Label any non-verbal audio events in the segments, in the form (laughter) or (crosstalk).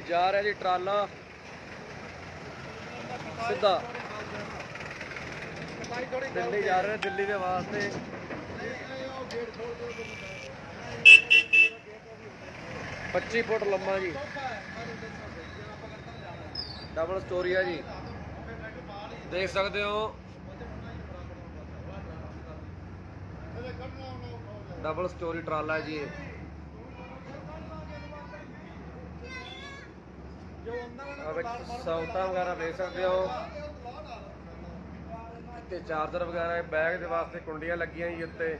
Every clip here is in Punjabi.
ਕਿ ਜਾ ਰਿਹਾ ਜੀ ਟਰਾਲਾ। ਸਿੱਧਾ। ਦਿੱਲੀ ਜਾ ਰਿਹਾ ਦਿੱਲੀ ਦੇ ਵਾਸਤੇ। ਪੱਚੀ ਫੁੱਟ ਲੰਮਾ ਜੀ। ਡਬਲ ਸਟੋਰੀ ਆ ਜੀ। ਦੇਖ ਸਕਦੇ ਹੋ। ਡਬਲ ਸਟੋਰੀ ਟਰਾਲਾ ਜੀ। ਆ ਵਿੱਚ ਸੌਤਾ ਵਗੈਰਾ ਦੇਖ ਸਕਦੇ ਹੋ। ਤੇ ਚਾਰਜਰ ਵਗੈਰਾ ਹੈ ਬੈਗ ਦੇ ਵਾਸਤੇ ਕੁੰਡੀਆਂ ਲੱਗੀਆਂ ਜੀ ਉੱਤੇ।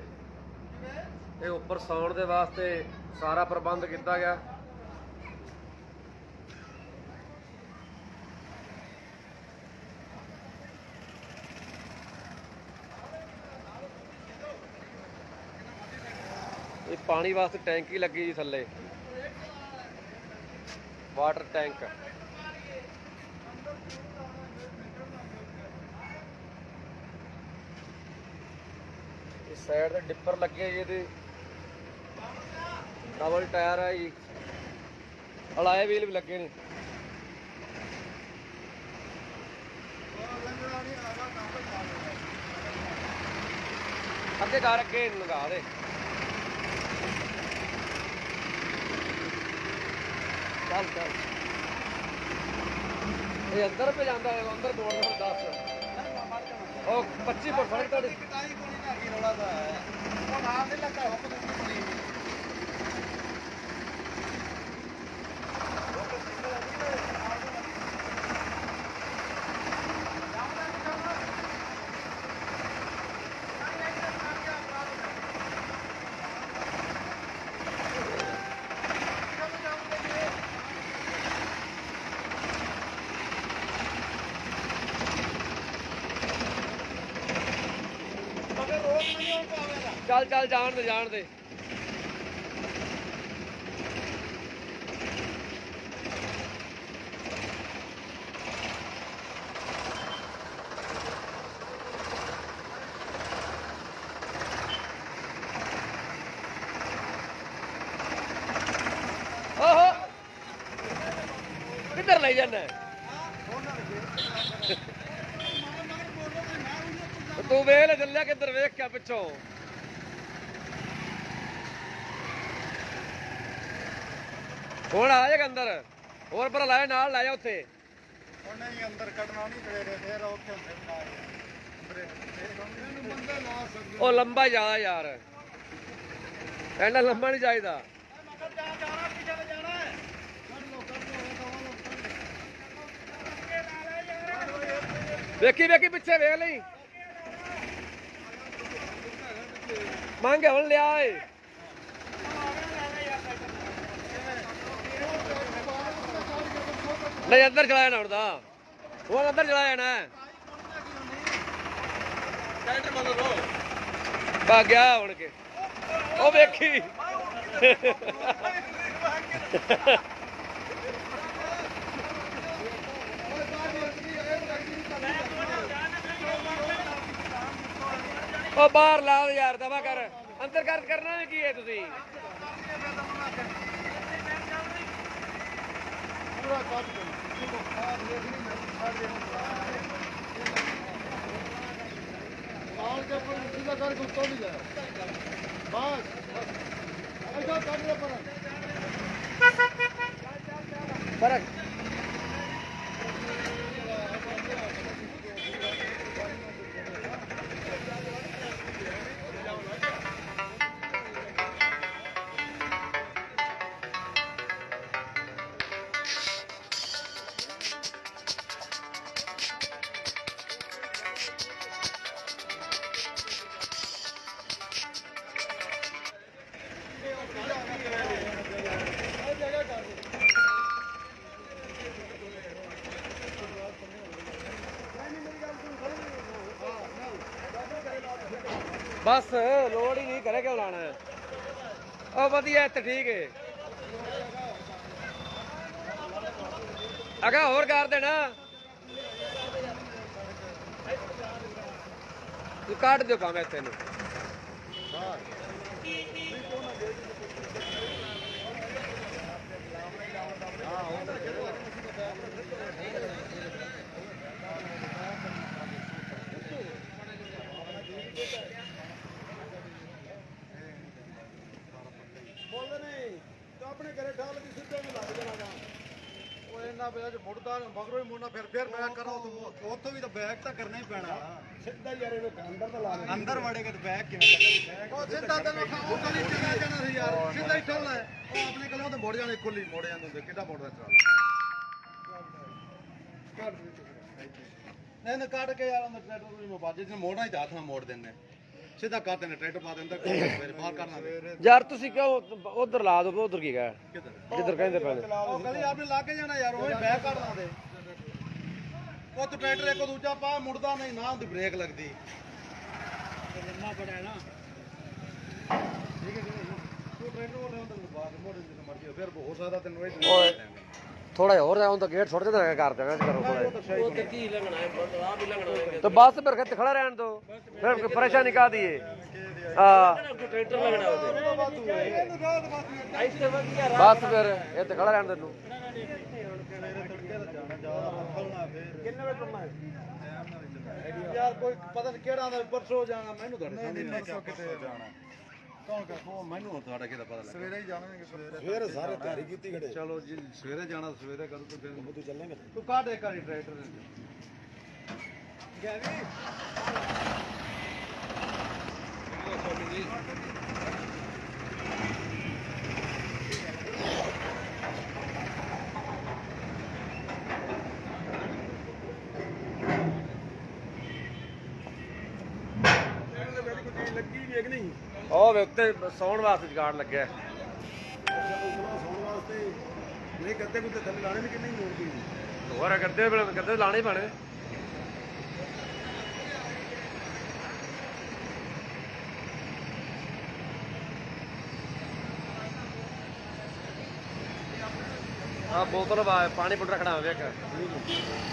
ਤੇ ਉੱਪਰ ਸੌਣ ਦੇ ਵਾਸਤੇ ਸਾਰਾ ਪ੍ਰਬੰਧ ਕੀਤਾ ਗਿਆ। ਇਹ ਪਾਣੀ ਵਾਸਤੇ ਟੈਂਕੀ ਲੱਗੀ ਜੀ ਥੱਲੇ। Water tank. ਇਹ ਸਾਈਡ ਤੇ ਡਿੱਪਰ ਲੱਗੇ ਜੀ ਇਹਦੇ। ਡਬਲ ਟਾਇਰ ਹੈ ਜੀ। ਅਲਾਏ ਵੀਲ ਵੀ ਲੱਗੇ ਨੇ। ਅੱਗੇ ਕਰ ਅੱਗੇ ਲਗਾ ਦੇ। ਚੱਲ ਚੱਲ। ਇਹ ਅੰਦਰ ਪੇ ਜਾਂਦਾ ਹੈ, ਅੰਦਰ ਬੋਲ ਰਿਹਾ 10 ਉਹ 25 ਫੁੱਟ ਫੜ ਤੁਹਾਡੇ ਚੱਲ ਚੱਲ ਜਾਣ ਦੇ ਜਾਣ ਦੇ। ਓਹੋ ਕਿੱਧਰ ਲੈ ਜਾਂਦਾ ਤੂੰ ਵੇਖ ਲੈ ਚੱਲਿਆ ਕਿੱਧਰ ਵੇਖ ਕੇ ਪਿੱਛੋਂ। ਹੁਣ ਆ ਜਾਏਗਾ ਅੰਦਰ। ਹੋਰ ਪਰ ਲਾਏ ਨਾਲ ਲੈ ਜਾ ਉੱਥੇ। ਉਹਨੇ ਹੀ ਅੰਦਰ ਕੱਢਣਾ ਨਹੀਂ ਸਵੇਰੇ ਫੇਰ ਉੱਥੇ ਹੁੰਦੇ ਬੰਦਾ ਲਾ ਸਕਦੇ ਉਹ ਲੰਬਾ ਜ਼ਿਆਦਾ ਯਾਰ। ਐਨਾ ਲੰਬਾ ਨਹੀਂ ਚਾਹੀਦਾ ਜਾ ਲੋ ਲੋ ਵੇਖੀ ਵੇਖੀ ਪਿੱਛੇ ਵੇਖ ਲਈ। ਮੰਗ ਹੁਣ ਲਿਆ ਏ। ਨਹੀਂ ਅੰਦਰ ਚਲਾਇਆ ਨਾ ਹੁਣ ਦਾ ਉਹ ਅੰਦਰ ਚਲਾਇਆ ਨਾ ਟੈਂਟਰ ਬੰਦ ਰੋ ਭੱਗ ਗਿਆ ਹੁਣ ਕੇ। ਉਹ ਵੇਖੀ। ਉਹ ਬਾਹਰ ਲਾ ਯਾਰ ਦਵਾ ਕਰ। ਅੰਦਰ ਕਰ ਕਰਨਾ ਕੀ ਹੈ ਤੁਸੀਂ? ਪੂਰਾ ਕੱਢ ਦੇ ਕੇ ਪਰ ਸਿੱਧਾ ਕਰ ਕੋ ਤੋੜ ਜਾ ਬਸ। ਐਸਾ ਕੱਢ ਲੈ ਪਰ ਫ਼ਰਕ ਬਸ, ਲੋੜ ਹੀ ਨਹੀਂ ਕਰੇ ਕਿਉਂ ਲਾਣਾ ਉਹ ਵਧੀਆ, ਇੱਥੇ ਠੀਕ ਹੈ ਅਗਾ ਹੋਰ ਕਰ ਦੇਣਾ। ਤੂੰ ਕੱਢ ਦਿਓ ਕੰਮ ਇੱਥੇ ਨੂੰ ਹਾਂ ਉਹ ਜੇ ਮੁੜਦਾ ਮਗਰੋਂ ਹੀ ਮੁੜਨਾ ਫਿਰ ਫਿਰ ਬੈਕ ਕਰੋ ਉੱਥੋਂ- ਉੱਥੋਂ ਵੀ ਤਾਂ ਬੈਕ ਤਾਂ ਕਰਨਾ ਹੀ ਪੈਣਾ। ਸਿੱਧਾ ਯਾਰ ਇਹਨੂੰ ਅੰਦਰ ਤਾਂ ਲਾ ਦੇ ਅੰਦਰ ਵੜੇਗਾ ਤਾਂ ਬੈਕ ਕਿਵੇਂ ਕਰਨਾ? ਉਹ ਸਿੱਧਾ ਤੈਨੂੰ ਉਹ ਗਲੀ ਚ ਲੈ ਜਾਣਾ ਸੀ ਯਾਰ। ਸਿੱਧਾ ਹੀ ਠੋਲਾ ਹੈ। ਉਹ ਆਪਣੇ ਕੋਲੋਂ ਤਾਂ ਮੁੜ ਜਾਣੇ ਖੁੱਲੀ ਮੁੜ ਜਾਂਦੇ ਹੁੰਦੇ ਕਿੱਦਾਂ ਮੁੜਦਾ ਚਲਾ। ਨਹੀਂ ਨਾ ਕੱਢ ਕੇ ਯਾਰ ਉਹਨਾਂ ਟਰੈਕਟਰ ਨੂੰ ਬਾਜੇ ਜਿਹਨੂੰ ਮੋੜਨਾ ਹੀ ਤਾਂ ਹੱਥ ਨਾਲ ਮੋੜ ਦਿੰਦੇ। ਸਿੱਧਾ ਕਰ ਦਿੰਦੇ ਟਰੈਕਟਰ ਪਾ ਦਿੰਦੇ ਫਿਰ ਬਾਹਰ ਕਰਨਾ ਯਾਰ ਤੁਸੀਂ ਕਿਉਂ ਉਧਰ ਲਾ ਦੋ ਉਧਰ ਕੀ ਗਾ ਕਿੱਧਰ? ਜਿੱਧਰ ਕਹਿੰਦੇ ਪੈਣੇ ਉਹ ਗਲੀ ਆਪਣੇ ਲਾ ਕੇ ਜਾਣਾ ਯਾਰ ਉਹ ਬੈਕ ਕੱਢ ਦੇ। ਉਹ ਟਰੈਕਟਰ ਇੱਕ ਦੂਜਾ ਪਾ ਮੁੜਦਾ ਨਹੀਂ ਨਾ ਉਹਦੀ ਬ੍ਰੇਕ ਲੱਗਦੀ। ਇੰਨਾ ਬੜਾ ਹੈ ਨਾ। ਠੀਕ ਹੈ ਤੂੰ ਟਰੈਕਟਰ ਉਹ ਲੈਉਂਦਾ ਬਾਅਦ ਮੋੜੇ ਜਿੱਦ ਮਰਜ਼ੀ ਫਿਰ ਹੋ ਸਕਦਾ ਤੈਨੂੰ ਇਹ ਥੋੜਾ ਹੋਰ ਜਾਉਂ ਤਾਂ ਗੇਟ ਛੋੜ ਦੇ ਕਰ ਦੇਣਾ ਕਰੋ ਥੋੜਾ ਉਹ ਤੇ ਕੀ ਲੰਘਣਾ ਹੈ ਆ ਵੀ ਲੰਘਣਾ ਹੈ ਤੇ ਬਸ ਫਿਰ ਖੱਤ ਖੜਾ ਰਹਿਣ ਦੋ ਫਿਰ ਪਰੇਸ਼ਾਨੀ ਕਾ ਦੀ ਟਰੈਕਟਰ ਲੰਘਣਾ ਉਹਦੇ? ਐਸੇ ਵਧੀਆ ਬਸ ਫਿਰ ਇਹ ਤੇ ਖੜਾ ਰਹਿਣ ਦੇ ਨੂੰ ਕਿੰਨੇ ਵਜੇ ਤੁਰਨਾ ਯਾਰ ਕੋਈ ਪਤਾ ਨਹੀਂ ਕਿਹੜਾ ਆਂਦਾ ਪਰਸੋਂ ਜਾਣਾ ਮੈਨੂੰ ਤਾਂ ਨਹੀਂ ਨਹੀਂ ਕਿਤੇ ਜਾਣਾ। ਕੌਣ ਕਰ ਉਹ ਮੈਨੂੰ ਤੁਹਾਡਾ ਕਿਹਦਾ ਪਤਾ ਲੱਗਾ? ਸਵੇਰੇ ਹੀ ਜਾਣਾਂਗੇ ਸਵੇਰੇ ਸਾਰੇ ਤਿਆਰੀ ਕੀਤੀ ਖੜੇ ਚਲੋ ਜੀ ਸਵੇਰੇ ਜਾਣਾ ਸਵੇਰੇ ਕਰੂ ਤੂੰ ਫਿਰ। ਤੂੰ ਚੱਲੇਂਗਾ? ਤੂੰ ਕਾਢ ਇੱਕ ਵਾਰੀ ਟਰੈਕਟਰ ਗਿਆ ਵੀ ਲੱਗੀ ਨਹੀਂ? ਉਹ ਵੇ ਉੱਤੇ ਸੌਣ ਵਾਸਤੇ ਜਗਾੜ ਲੱਗਿਆ। ਸੌਣ ਵਾਸਤੇ ਨਹੀਂ ਗੱਦੇ ਗੁੱਦੇ ਥੱਲੇ ਲਾਣੇ ਨੇ ਕਿ ਨਹੀਂ ਮੋੜਦੀ ਹੋਰ ਗੱਦੇ ਵੇਲੇ ਗੱਦੇ ਲਾਣੇ ਹੀ ਪੈਣੇ। ਆ ਬੋਤਲ ਵਾ ਪਾਣੀ ਪੁੱਟ ਰੱਖਣਾ ਵੇਖ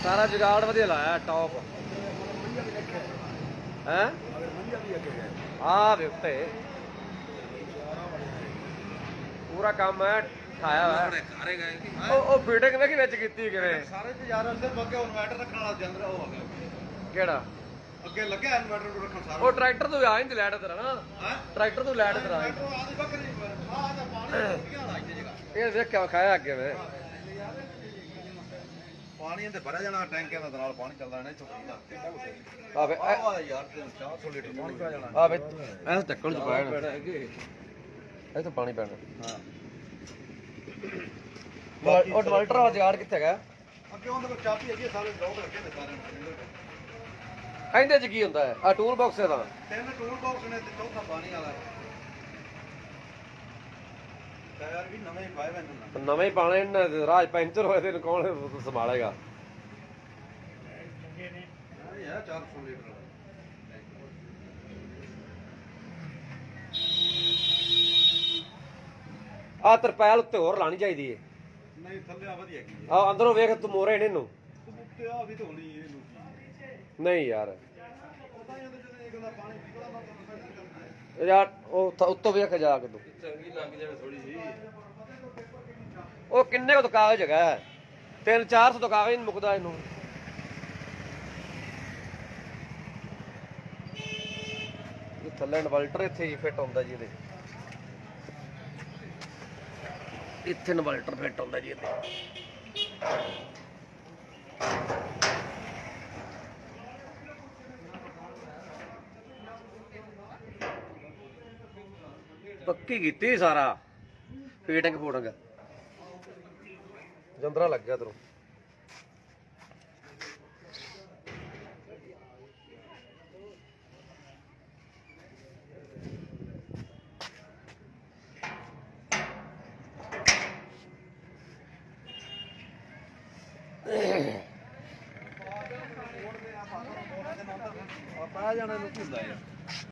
ਸਾਰਾ ਜੁਗਾੜ ਵਧੀਆ ਲਾਇਆ ਟੌਪ ਹੈ? ਆ। ਵੇ ਉੱਤੇ। ਪੂਰਾ ਕੰਮ ਹੈ ਠਾਇਆ ਹੋਇਆ। ਉਹ ਉਹ ਫਿਟਿੰਗ ਵੇਖੀ ਵਿੱਚ ਕੀਤੀ ਕਿਵੇਂ? ਸਾਰੇ ਤੇ ਯਾਰ ਅੰਦਰ ਬੱਗੇ ਇਨਵਰਟਰ ਰੱਖਣ ਵਾਲਾ ਜੰਦਰ ਉਹ ਆ ਗਿਆ। ਕਿਹੜਾ? ਅੱਗੇ ਲੱਗਿਆ ਇਨਵਰਟਰ ਨੂੰ ਰੱਖਣ ਸਾਰਾ। ਉਹ ਟਰੈਕਟਰ ਤੋਂ ਆ ਨਹੀਂ ਲੈਟ ਤੇਰਾ ਨਾ। ਟਰੈਕਟਰ ਤੋਂ ਲੈਟ ਤੇਰਾ। (coughs) ਇਹ ਵੇਖ ਕੇ ਖਾਇਆ ਅੱਗੇ ਵੇ। ਪਾਣੀ ਇਹਦੇ ਭਰਿਆ ਜਾਣਾ ਟੈਂਕਿਆਂ ਦਾ ਨਾਲ ਪਾਣੀ ਚੱਲਦਾ ਨਹੀਂ ਚੁੱਕਦਾ ਆ ਵੇ ਆਹ ਯਾਰ ਤੇ 400 ਲੀਟਰ ਪਾਣੀ ਪਿਆ ਜਾਣਾ। ਆ ਵੇ ਐਸ ਢੱਕਣ ਚ ਪਾਇਆ ਇਹ ਤਾਂ ਪਾਣੀ ਪੈਣਾ। ਹਾਂ। ਉਹ ਡਿਵਾਈਡਰ ਵਾਲਾ ਜਗਾੜ ਕਿੱਥੇ ਹੈਗਾ? ਅੱਗੇ ਉਹਦੇ ਕੋਲ ਚਾਬੀ ਹੈਗੀ ਹੈ, ਸਾਰੇ ਲੋਕ ਰੱਖੇ ਨੇ ਸਾਰੇ ਇਹਦੇ ਚ ਕੀ ਹੁੰਦਾ ਹੈ? ਆ ਟੂਲ ਬਾਕਸ ਇਹਦਾ ਤਿੰਨ ਟੂਲ ਬਾਕਸ ਨੇ ਤੇ ਚੌਥਾ ਪਾਣੀ ਵਾਲਾ ਟਾਇਰ ਵੀ ਨਵੇਂ ਹੀ ਪਾਏ ਹੋਏ ਨੇ ਨਵੇਂ ਹੀ ਪਾਣੇ ਦੇ ਰਾਜ ਪੈਂਚਰ ਹੋਏ ਤੇ ਕੌਣ ਸੰਭਾਲੇਗਾ? ਹਾਂ ਯਾਰ 400 ਲੀਟਰ ਆ ਤਰਪੈਲ ਉੱਤੇ ਹੋਰ ਲਾਣੀ ਚਾਹੀਦੀ ਏ। ਨਹੀਂ ਥੱਲੇ ਆ ਵਧੀਆ ਕੀ ਹੈ। ਆ ਅੰਦਰੋਂ ਵੇਖ ਤੂੰ ਮੋਰੇ ਨੇ ਇਹਨੂੰ। ਉੱਤੇ ਆ ਵੀ ਲੋਕੀ ਨਹੀਂ ਯਾਰ। ਪਤਾ ਹੀ ਹੁੰਦਾ ਜਦੋਂ ਇਹ ਗੱਲਾਂ ਪਾਣੀ ਨਿਕਲਦਾ ਯਾਰ ਉਹ ਉੱਤੋਂ ਵੇਖ ਜਾ ਕੇ ਤੂੰ। ਚੰਗੀ ਲੱਗ ਜਾਵੇ ਥੋੜੀ ਜੀ ਉਹ ਕਿੰਨੇ ਕੁ ਕਾਗਜ਼ ਹੈਗਾ? ਤਿੰਨ 400 ਤੋਂ ਕਾਗਜ਼ ਨਹੀਂ ਮੁੱਕਦਾ ਇਹਨੂੰ। ਇਹ ਥੱਲੇ ਇਨਵਰਟਰ ਇੱਥੇ ਹੀ ਫਿੱਟ ਹੁੰਦਾ ਜੀ ਇਹਦੇ। ਇੱਥੇ ਇਨਵਰਟਰ ਫਿੱਟ ਹੁੰਦਾ ਜੀ ਇਹਦੇ। ਪੱਕੀ ਕੀਤੀ ਸਾਰਾ। Fitting footing. ਜੰਦਰਾ ਲੱਗ ਗਿਆ ਤੈਨੂੰ ਆ ਜਾਣਾ ਨੂੰ ਹੁੰਦਾ ਯਾਰ।